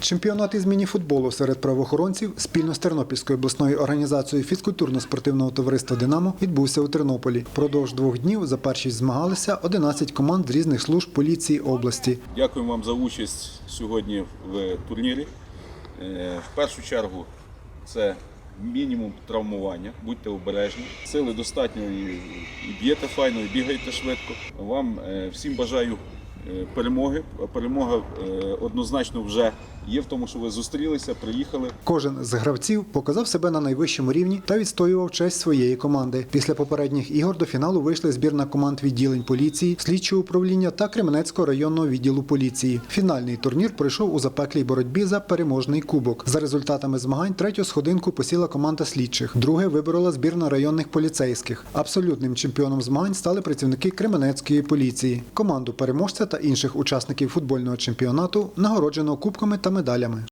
Чемпіонат із мініфутболу серед правоохоронців спільно з Тернопільською обласною організацією фізкультурно-спортивного товариства Динамо відбувся у Тернополі. Продовж двох днів за першість змагалися 11 команд з різних служб поліції області. Дякуємо вам за участь сьогодні в турнірі. Е, В першу чергу це мінімум травмування, будьте обережні. Сили достатньо і, б'єте файно, і бігаєте швидко. Вам е, всім бажаю е, перемоги. Перемога однозначно вже є в тому, що ви зустрілися, приїхали. Кожен з гравців показав себе на найвищому рівні та відстоював честь своєї команди. Після попередніх ігор до фіналу вийшли збірна команд відділень поліції, слідчого управління та Кременецького районного відділу поліції. Фінальний турнір пройшов у запеклій боротьбі за переможний кубок. За результатами змагань третю сходинку посіла команда слідчих. Друге виборола збірна районних поліцейських. Абсолютним чемпіоном змагань стали працівники Кременецької поліції. Команду переможця та інших учасників футбольного чемпіонату нагороджено кубками та медалями.